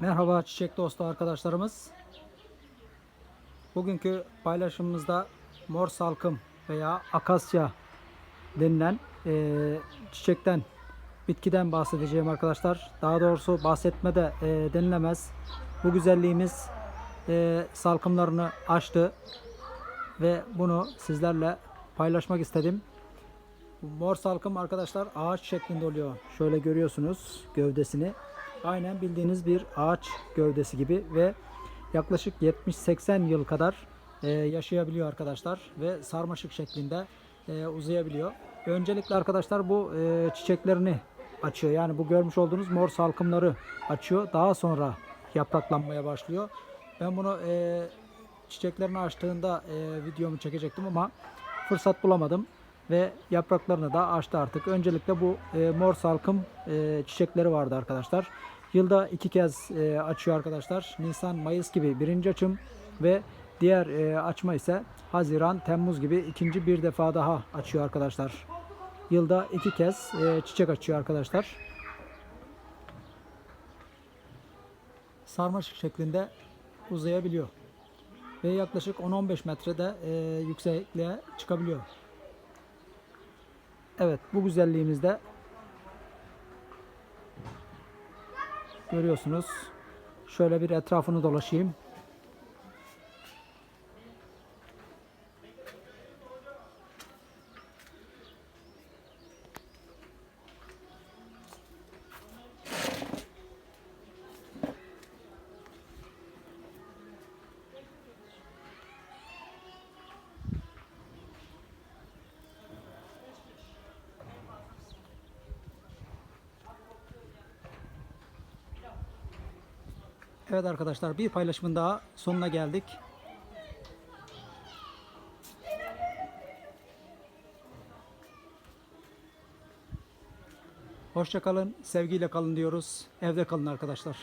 Merhaba çiçek dostu arkadaşlarımız. Bugünkü paylaşımımızda mor salkım veya akasya denilen eee, çiçekten, bitkiden bahsedeceğim arkadaşlar. Daha doğrusu bahsetmede eee, denilemez. Bu güzelliğimiz eee, salkımlarını açtı ve bunu sizlerle paylaşmak istedim. Mor salkım arkadaşlar ağaç şeklinde oluyor. Şöyle görüyorsunuz gövdesini. Aynen bildiğiniz bir ağaç gövdesi gibi ve yaklaşık 70-80 yıl kadar e, yaşayabiliyor arkadaşlar ve sarmaşık şeklinde e, uzayabiliyor. Öncelikle arkadaşlar bu e, çiçeklerini açıyor. Yani bu görmüş olduğunuz mor salkımları açıyor. Daha sonra yapraklanmaya başlıyor. Ben bunu e, çiçeklerini açtığında e, videomu çekecektim ama fırsat bulamadım ve yapraklarını da açtı artık. Öncelikle bu e, mor salkım e, çiçekleri vardı arkadaşlar. Yılda iki kez e, açıyor arkadaşlar. Nisan, Mayıs gibi birinci açım ve diğer e, açma ise Haziran, Temmuz gibi ikinci bir defa daha açıyor arkadaşlar. Yılda iki kez e, çiçek açıyor arkadaşlar. Sarmaşık şeklinde uzayabiliyor ve yaklaşık 10-15 metrede e, yüksekliğe çıkabiliyor. Evet bu güzelliğimizde görüyorsunuz. Şöyle bir etrafını dolaşayım. Evet arkadaşlar bir paylaşımın daha sonuna geldik. Hoşça kalın, sevgiyle kalın diyoruz. Evde kalın arkadaşlar.